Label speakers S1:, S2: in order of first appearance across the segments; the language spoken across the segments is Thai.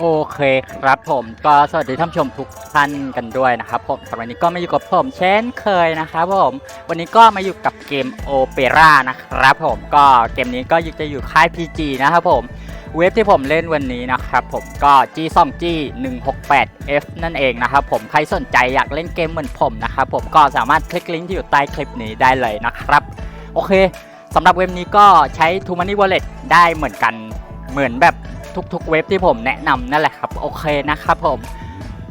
S1: โอเคครับผมก็สวัสดีท่านผู้ชมทุกท่านกันด้วยนะครับผมสำหรับวันนี้ก็มาอยู่กับผมเช่นเคยนะครับผมวันนี้ก็มาอยู่กับเกมโอเปร่านะครับผมก็เกมนี้ก็จะอยู่ค่าย PG นะครับผมเว็บที่ผมเล่นวันนี้นะครับผมก็ G 2 G 1 6 8 F นั่นเองนะครับผมใครสนใจอยากเล่นเกมเหมือนผมนะครับผมก็สามารถคลิกลิงก์ที่อยู่ใต้คลิปนี้ได้เลยนะครับ โอเคสำหรับเว็บนี้ก็ใช้ t o Money Wallet ได้เหมือนกันเหมือนแบบ ทุกๆ เว็บที่ผมแนะนำนั่นแหละครับ โอเคนะครับผม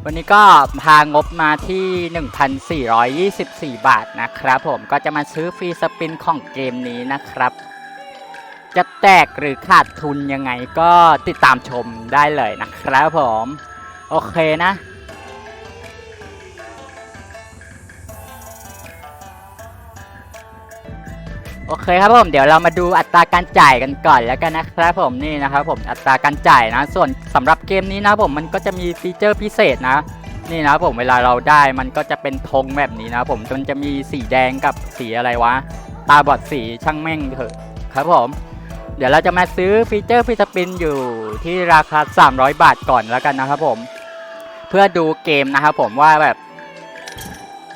S1: วันนี้ก็พางบมาที่ 1,424 บาทนะครับผมก็จะมาซื้อฟรีสปินของเกมนี้นะครับ จะแตกหรือขาดทุนยังไงก็ติดตามชมได้เลยนะครับผม โอเคนะ เคครับผมเดี๋ยวเรามาดูอัตราการจ่ายกันก่อนแล้วกันนะครับผมนี่นะครับผมอัตราการจ่ายนะ ส่วนสำหรับเกมนี้นะผมมันก็จะมีฟีเจอร์พิเศษนะ นี่นะผมเวลาเราได้มันก็จะเป็นธงแบบนี้นะผมมันจะมีสีแดงกับสีอะไรวะ ตาบอดสีช่างแม่งเถอะครับผม เดี๋ยวเราจะมาซื้อฟีเจอร์ฟิสปินอยู่ที่ราคา 300 บาทก่อนแล้วกันนะครับผม เพื่อดูเกมนะครับผมว่าแบบ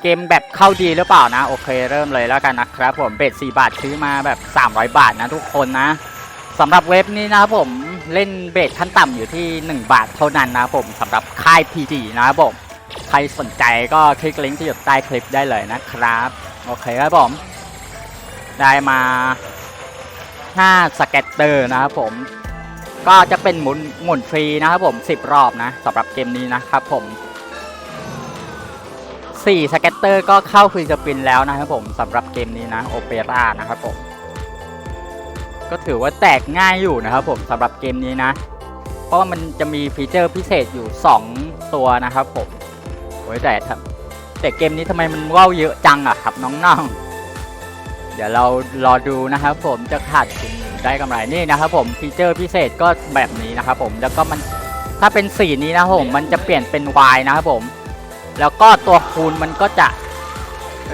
S1: เกมแบบเข้าดีหรือเปล่านะ โอเคเริ่มเลยแล้วกันนะครับผมเบ็ด4บาทซื้อมาแบบ 300 บาทนะทุกคนนะสำหรับเว็บนี้นะครับผมเล่นเบสขั้นต่ำอยู่ที่ 1 บาทเท่านั้นนะผมสำหรับค่าย PG นะครับผมใครสนใจก็คลิกลิงก์ที่อยู่ใต้คลิปได้เลยนะครับ โอเคครับผม ได้มา 5 สเก็ตเตอร์นะครับผม ก็จะเป็นหมุนหมุนฟรีนะครับผม 10 รอบนะสำหรับเกมนี้นะครับผม 4สเก็ตเตอร์ก็เข้าฟรีสปินแล้วนะครับผมสำหรับเกมนี้นะโอเปร่านะครับผมก็ถือว่าแตกง่ายอยู่นะครับผมสำหรับเกมนี้นะ เพราะว่ามันจะมีฟีเจอร์พิเศษอยู่ 2 ตัวนะครับผมโอ้ยแต่แต่เกมนี้ทำไมมันว่าวเยอะจังอะครับน้องๆ เดี๋ยวเรารอดูนะครับผมจะขาดทุนได้กำไรนี่นะครับผมฟีเจอร์พิเศษก็แบบนี้นะครับผมแล้วก็มันถ้าเป็นสีนี้นะผมมันจะเปลี่ยนเป็น Y นะครับผม แล้วก็ตัวคูณมันก็จะ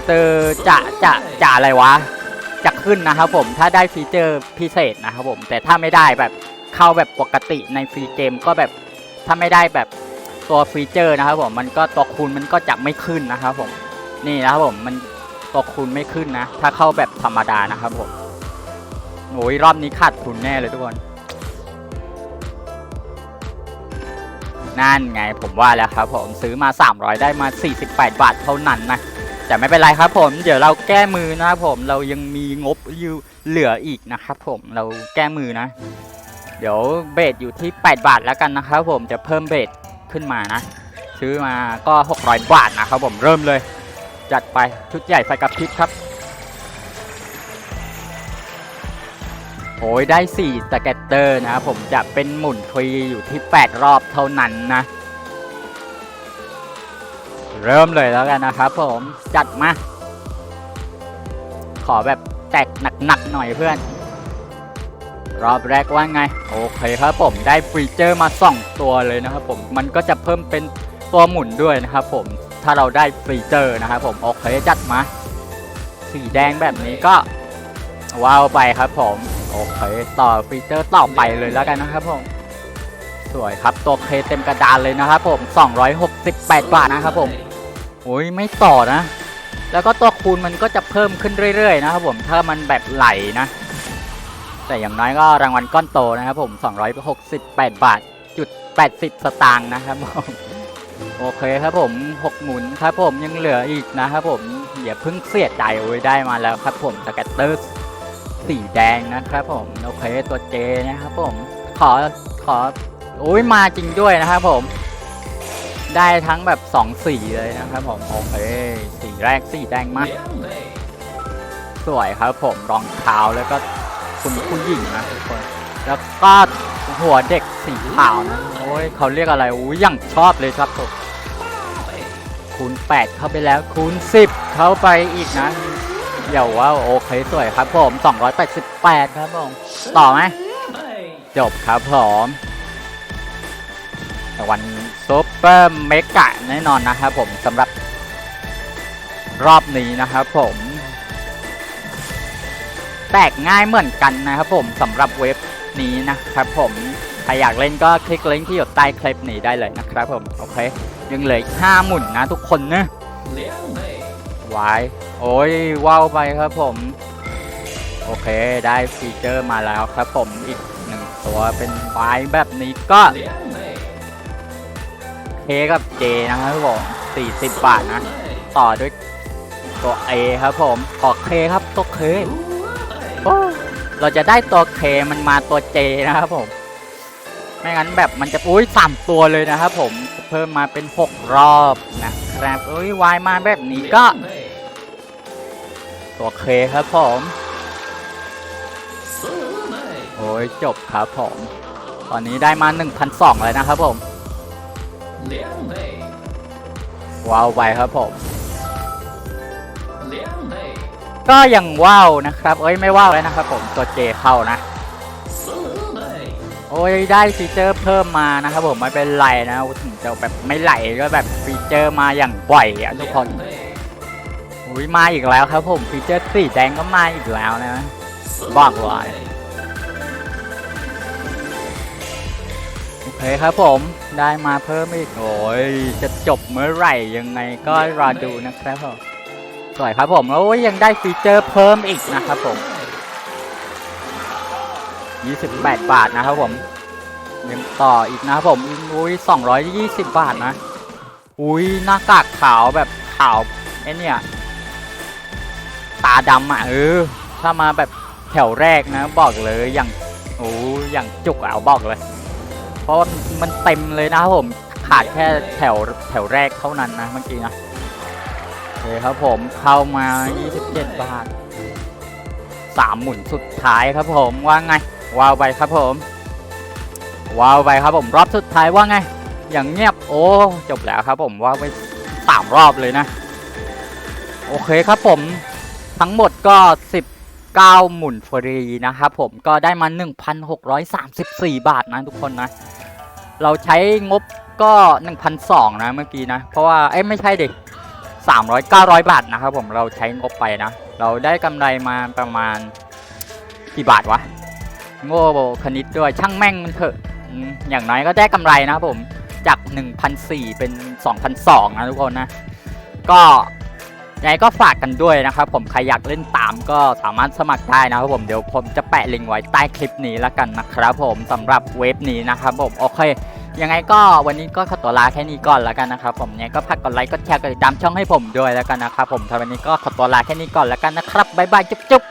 S1: เจอจะจะจะอะไรวะ จะขึ้นนะครับผมถ้าได้ฟีเจอร์พิเศษนะครับผมแต่ถ้าไม่ได้แบบเข้าแบบปกติในฟรีเกมก็แบบถ้าไม่ได้แบบตัวฟีเจอร์นะครับผมมันก็ตัวคูณมันก็จะไม่ขึ้นนะครับผมนี่นะครับผมมันตัวคูณไม่ขึ้นนะ ถ้าเข้าแบบธรรมดานะครับผมโอ้ยรอบนี้ขาดทุนแน่เลยทุกคน นั่นไงผมว่าแล้วครับผมซื้อมา 300 ได้มา 48 บาทเท่านั้นนะแต่ไม่เป็นไรครับผมเดี๋ยวเราแก้มือนะครับผมเรายังมีงบอยู่เหลืออีกนะครับผมเราแก้มือนะ เดี๋ยวเบสอยู่ที่ 8 บาทแล้วกันนะครับผมจะเพิ่มเบสขึ้นมานะ ซื้อมาก็ 600 บาทนะครับผมเริ่มเลย จัดไปชุดใหญ่ไฟกระพริบครับ อ้ยได้ 4สเก็ตเตอร์นะครับผมจะเป็นหมุนฟรีอยู่ที่ 8 รอบเท่านั้นนะ เริ่มเลยแล้วกันนะครับผมจัดมา ขอแบบแตกหนักๆหน่อยเพื่อน รอบแรกว่าไง โอเคครับผมได้ฟีเจอร์มา 2 ตัวเลยนะครับผมมันก็จะเพิ่มเป็นตัวหมุนด้วยนะครับผมถ้าเราได้ฟีเจอร์นะครับผมโอเคจัดมา สีแดงแบบนี้ก็ว้าวไปครับผม โอเค ต่อฟีเจอร์ต่อไปเลยแล้วกันนะครับผม สวยครับตัวเคเต็มกระดานเลยนะครับผม 268 บาทนะครับผมโอ้ยไม่ต่อนะ แล้วก็ตัวคูณมันก็จะเพิ่มขึ้นเรื่อยๆนะครับผมถ้ามันแบบไหลนะ แต่อย่างน้อยก็รางวัลก้อนโตนะครับผม 268 บาทจุด80 สตางค์นะครับผมโอเคครับผม 6 หมุนครับผมยังเหลืออีกนะครับผมอย่าเพิ่งเสียใจโอ้ยได้มาแล้วครับผมสแกตเตอร์ สีแดงนะครับผมโอเคตัวเจนะครับผมขอขอโอ้ยมาจริงด้วยนะครับผม ได้ทั้งแบบสองสีเลยนะครับผมโอเคสีแรกสีแดงมากสวยครับผมรองเท้าแล้วก็คุณผู้หญิงนะทุกคนแล้วก็หัวเด็กสีขาวนะโอ้ยเขาเรียกอะไรอุ้ยอย่างชอบเลยครับผมคูณ 8 เข้าไปแล้วคูณ 10 เข้าไปอีกนะ เดี๋ยวว่าโอเคสวยครับผม288 ครับผมต่อไหมจบครับผมต่วันซูเปอร์เมกะแน่นอนนะครับผมสำหรับรอบนี้นะครับผม แตกง่ายเหมือนกันนะครับผมสำหรับเว็บนี้นะครับผมใครอยากเล่นก็คลิกลิงก์ที่อยู่ใต้คลิปนี้ได้เลยนะครับผม โอเค ยังเหลือห้าหมุนนะทุกคนนะ วาย โอ้ยว้าวไปครับผม โอเคได้ฟีเจอร์มาแล้วครับผมอีกหนึ่งตัวเป็นวายแบบนี้ก็เคกับเจนะครับผม40 บาทนะ ต่อด้วยตัว A ครับผมขอเคครับตัวเคเราจะได้ตัวเคมันมาตัว J นะครับผม ไม่งั้นแบบมันจะอุ้ยสามตัวเลยนะครับผมเพิ่มมาเป็น 6 รอบนะครับอุ้ยวายมาแบบนี้ก็ ตัวเคครับผม โอ้ยจบครับผม ตอนนี้ได้มา 1,200เลยนะครับผม ว้าวไปครับผม ก็ยังว้าวนะครับ เอ้ยไม่ว้าวเลยนะครับผม ตัวเจเข้านะโอ้ยได้ฟีเจอร์เพิ่มมานะครับผมไม่เป็นไรนะถึงจะแบบไม่ไหลก็แบบฟีเจอร์มาอย่างบ่อยอะทุกคน อุ้ยมาอีกแล้วครับผมฟีเจอร์สีแดงก็มาอีกแล้วนะ บอกเลยโอเคครับผมได้มาเพิ่มอีก โอ้ยจะจบเมื่อไหร่ยังไงก็รอดูนะครับผมสวยครับผมโอ้ยยังได้ฟีเจอร์เพิ่มอีกนะครับผม 28 บาทนะครับผมยังต่ออีกนะครับผมอุ้ย220 บาทนะ อุ้ยหน้ากากขาวแบบขาวไอเนี่ย ตาดำอะเออ ถ้ามาแบบแถวแรกนะบอกเลยอย่างโอ้อย่างจุกอะเอาบอกเลย เพราะมันเต็มเลยนะครับผมขาดแค่แถวแถวแรกเท่านั้นนะเมื่อกี้นะโอเคครับผมเข้ามา 27 บาทสามหมุนสุดท้ายครับผมว่าไงว้าวไปครับผมว้าวไปครับผมรอบสุดท้ายว่าไง อย่างเงียบโอ้จบแล้วครับผมว้าวไปสามรอบเลยนะ โอเคครับผม ทั้งหมดก็ 19 หมุนฟรีนะครับผมก็ได้มา 1,634 บาทนะทุกคนนะ เราใช้งบก็ 1,200 นะเมื่อกี้นะ เพราะว่า เอ้ไม่ใช่ดิ300 900 บาทนะครับผมเราใช้งบไปนะ เราได้กำไรมาประมาณกี่บาทวะ โง่คณิตด้วยช่างแม่งมันเถอะอย่างน้อยก็ได้กำไรนะผมจาก 1,400 เป็น 2,200 นะทุกคนนะ ก็ ยังไงก็ฝากกันด้วยนะครับผมใครอยากเล่นตามก็สามารถสมัครได้นะครับผมเดี๋ยวผมจะแปะลิงก์ไว้ใต้คลิปนี้แล้วกันนะครับผมสำหรับเว็บนี้นะครับผมโอเคยังไงก็วันนี้ก็ขอตัวลาแค่นี้ก่อนแล้วกันนะครับผมยังไงก็พักกดไลค์กดแชร์กดติดตามช่องให้ผมด้วยแล้วกันนะครับผมถ้าวันนี้ก็ขอตัวลาแค่นี้ก่อนแล้วกันนะครับบ๊ายบายจุ๊บ